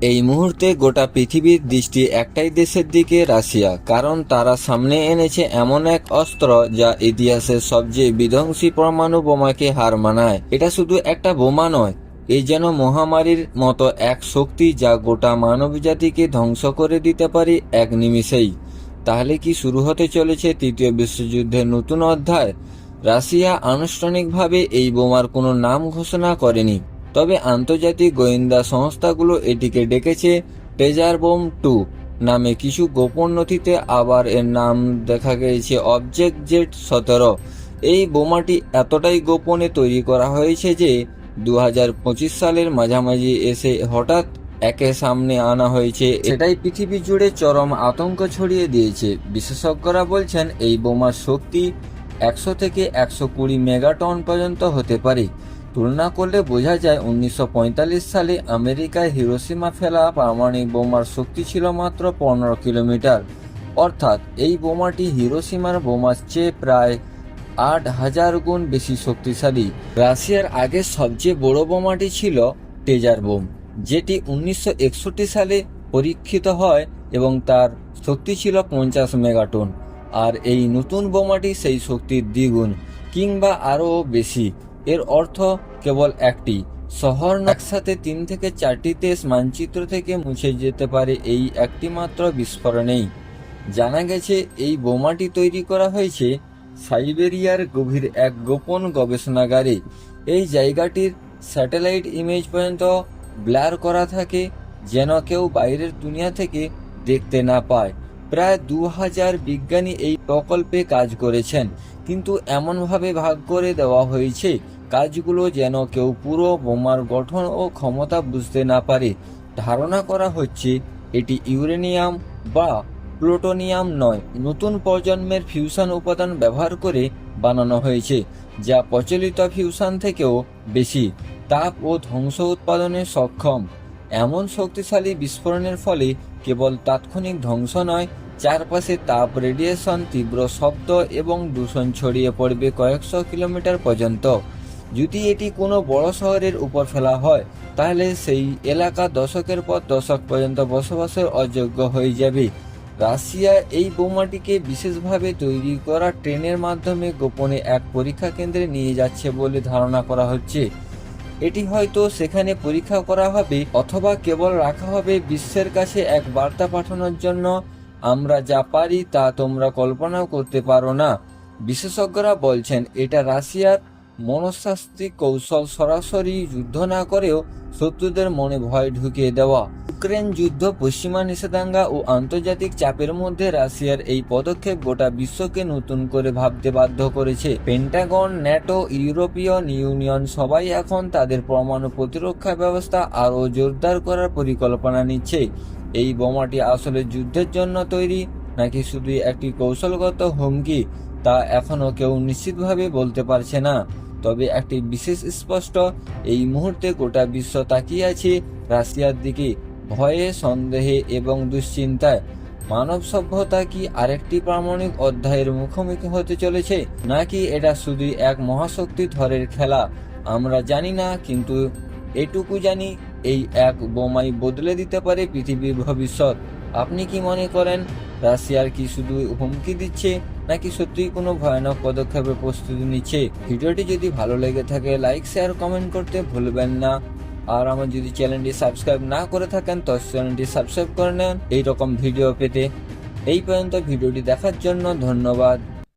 এই মুহূর্তে গোটা পৃথিবীর দৃষ্টি একটাই দেশের দিকে রাশিয়া, কারণ তারা সামনে এনেছে এমন এক অস্ত্র যা ইতিহাসের সবচেয়ে বিধ্বংসী পরমাণু বোমাকে হার মানায়। এটা শুধু একটা বোমা নয় এই যেন মহামারীর মতো এক শক্তি যা গোটা মানবজাতিকে ধ্বংস করে দিতে পারে এক নিমিষেই। তাহলে কি শুরু হতে চলেছে তৃতীয় বিশ্বযুদ্ধের নতুন অধ্যায়? রাশিয়া আনুষ্ঠানিকভাবে এই বোমার কোনো নাম ঘোষণা করেনি। তবে আন্তর্জাতিক গোয়েন্দা সংস্থাগুলো এটিকে ডেকেছে ট্রেজার বোম টু নামে কিছু গোপন নথিতে আবার এর নাম দেখা গেছে অবজেক্ট জেট সতেরো। এই বোমাটি এতটাই গোপনে তৈরি করা হয়েছে যে দু হাজার পঁচিশ সালের মাঝামাঝি এসে হঠাৎ একে সামনে আনা হয়েছে। এটাই পৃথিবী জুড়ে চরম আতঙ্ক ছড়িয়ে দিয়েছে। বিশেষজ্ঞরা বলছেন, এই বোমার শক্তি একশো থেকে একশো কুড়ি মেগাটন পর্যন্ত হতে পারে। তুলনা করলে বোঝা যায় উনিশশো পঁয়তাল্লিশ সালে আমেরিকায় হিরোসীমা ফেলা পারমাণবিক বোমার শক্তি ছিল মাত্র পনেরো কিলোমিটার। অর্থাৎ এই বোমাটি হিরোসীমার বোমার চেয়ে প্রায় আট হাজার গুণ বেশি শক্তিশালী। রাশিয়ার আগের সবচেয়ে বড় বোমাটি ছিল টেজার বোম, যেটি উনিশশো একষট্টি সালে পরীক্ষিত হয় এবং তার শক্তি ছিল পঞ্চাশ মেগাটন। আর এই নতুন বোমাটি সেই শক্তির দ্বিগুণ কিংবা আরও বেশি। এর অর্থ কেবল একটি। শহর একসাথে তিন থেকে চারটি দেশ মানচিত্র থেকে মুছে যেতে পারে এই একটি মাত্র বিস্ফোরণেই। জানা গেছে, এই বোমাটি তৈরি করা হয়েছে সাইবেরিয়ার গভীর এক গোপন গবেষণাগারে। এই জায়গাটির স্যাটেলাইট ইমেজ পর্যন্ত ব্লার করা থাকে, যেন কেউ বাইরের দুনিয়া থেকে দেখতে না পায়। প্রায় দু হাজার বিজ্ঞানী এই প্রকল্পে কাজ করেছেন, কিন্তু এমনভাবে ভাগ করে দেওয়া হয়েছে কাজগুলো যেন কেউ পুরো বোমার গঠন ও ক্ষমতা বুঝতে না পারে। ধারণা করা হচ্ছে, এটি ইউরেনিয়াম বা প্লুটোনিয়াম নয়, নতুন প্রজন্মের ফিউশন উপাদান ব্যবহার করে বানানো হয়েছে, যা প্রচলিত ফিউশন থেকেও বেশি, তাপ ও ধ্বংস উৎপাদনে সক্ষম। এমন শক্তিশালী বিস্ফোরণের ফলে কেবল তাৎক্ষণিক ধ্বংস নয়, চারপাশে তাপ রেডিয়েশন, তীব্র শব্দ এবং দূষণ ছড়িয়ে পড়বে কয়েকশো কিলোমিটার পর্যন্ত। যদি এটি কোনো বড় শহরের উপর ফেলা হয়, তাহলে সেই এলাকা দশকের পর দশক পর্যন্ত বসবাসের অযোগ্য হয়ে যাবে। রাশিয়া এই বোমাটিকে বিশেষভাবে তৈরি করা ট্রেনের মাধ্যমে গোপনে এক পরীক্ষা কেন্দ্রে নিয়ে যাচ্ছে বলে ধারণা করা হচ্ছে। এটি হয়তো সেখানে পরীক্ষা করা হবে অথবা কেবল রাখা হবে বিশ্বের কাছে এক বার্তা পাঠানোর জন্য। আমরা যা পারি তা তোমরা কল্পনাও করতে পারো না। বিশেষজ্ঞরা বলছেন, এটা রাশিয়ার মনস্তাত্ত্বিক কৌশল সরাসরি যুদ্ধ না করেও শত্রুদের মনে ভয় ঢুকিয়ে দেওয়া। ইউক্রেন যুদ্ধ পশ্চিমা নিষেধাজ্ঞা ও আন্তর্জাতিক চাপের মধ্যে রাশিয়ার এই পদক্ষেপ গোটা বিশ্বকে নতুন করে ভাবতে বাধ্য করেছে। পেন্টাগন, ন্যাটো ইউরোপিয়ান ইউনিয়ন সবাই এখন তাদের পরমাণু প্রতিরক্ষা ব্যবস্থা আরও জোরদার করার পরিকল্পনা নিচ্ছে। এই বোমাটি আসলে যুদ্ধের জন্য তৈরি নাকি শুধু একটি কৌশলগত হুমকি, তা এখনও কেউ নিশ্চিতভাবে বলতে পারছে না। তবে একটি বিশেষ স্পষ্ট, এই মুহূর্তে গোটা বিশ্ব তাকিয়ে আছে রাশিয়ার দিকে। ভয়ে, সন্দেহে এবং দুশ্চিন্তায় মানব সভ্যতা কি আরেকটি প্রামাণিক অধ্যায়ের মুখোমুখি হতে চলেছে, নাকি এটা শুধু এক মহাশক্তি ধরের খেলা? আমরা জানি না, কিন্তু এটুকু জানি, এই এক বোমাই বদলে দিতে পারে পৃথিবীর ভবিষ্যৎ। আপনি কি মনে করেন, রাশিয়ার কি শুধু হুমকি দিচ্ছে? নাকি সত্যিই কোনো ভয়ানক পদক্ষেপে প্রস্তুতি নিচ্ছে? ভিডিওটি যদি ভালো লেগে থাকে লাইক শেয়ার কমেন্ট করতে ভুলবেন না। আর আমার যদি চ্যানেলটি সাবস্ক্রাইব না করে থাকেন, তো চ্যানেলটি সাবস্ক্রাইব করে নেন। এইরকম ভিডিও পেতে এই পর্যন্ত ভিডিওটি দেখার জন্য ধন্যবাদ।